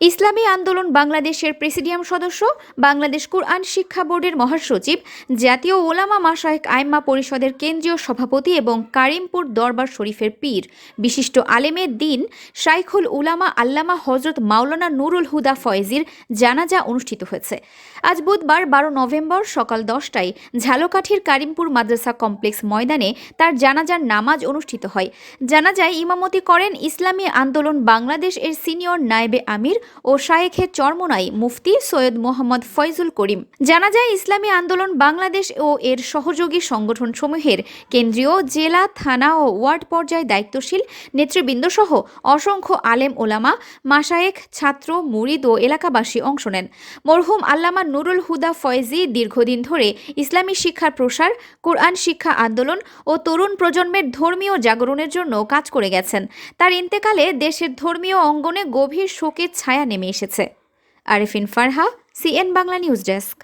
ইসলামী আন্দোলন বাংলাদেশের প্রেসিডিয়াম সদস্য, বাংলাদেশ কুরআন শিক্ষা বোর্ডের মহাসচিব, জাতীয় ওলামা মাশায়েক আইম্মা পরিষদের কেন্দ্রীয় সভাপতি এবং কারিমপুর দরবার শরীফের পীর। বিশিষ্ট আলেমের দিন, শাইখুল উলামা আল্লামা হজরত মাওলানা নুরুল হুদা ফয়েজির জানাজা অনুষ্ঠিত হয়েছে। আজ বুধবার বারো নভেম্বর সকাল দশটায় ঝালকাঠির কারিমপুর মাদ্রাসা কমপ্লেক্স ময়দানে তার জানাজার নামাজ অনুষ্ঠিত হয়। জানাজায় ইমামতি করেন ইসলামী আন্দোলন বাংলাদেশ এর সিনিয়র নায়েবে আমির ও শায়েখের চরমনাই মুফতি সৈয়দ মোহাম্মদ ফয়জুল করিম। জানা যায়, ইসলামী আন্দোলন বাংলাদেশ ও এর সহযোগী সংগঠন সমূহের কেন্দ্রীয় জেলা, থানা ও ওয়ার্ড পর্যায়ে দায়িত্বশীল নেতৃবৃন্দ সহ অসংখ্য আলেম ওলামা, মাশায়েখ, ছাত্র, মুরিদ ও এলাকাবাসী অংশ নেন। মরহুম আল্লামা নুরুল হুদা ফয়জি দীর্ঘদিন ধরে ইসলামী শিক্ষার প্রসার, কোরআন শিক্ষা আন্দোলন ও তরুণ প্রজন্মের ধর্মীয় জাগরণের জন্য কাজ করে গেছেন। তার ইন্তেকালে দেশের ধর্মীয় অঙ্গনে গভীর শোকের ছায়া নেমে এসেছে। Arefin Farha CN Bangla news desk.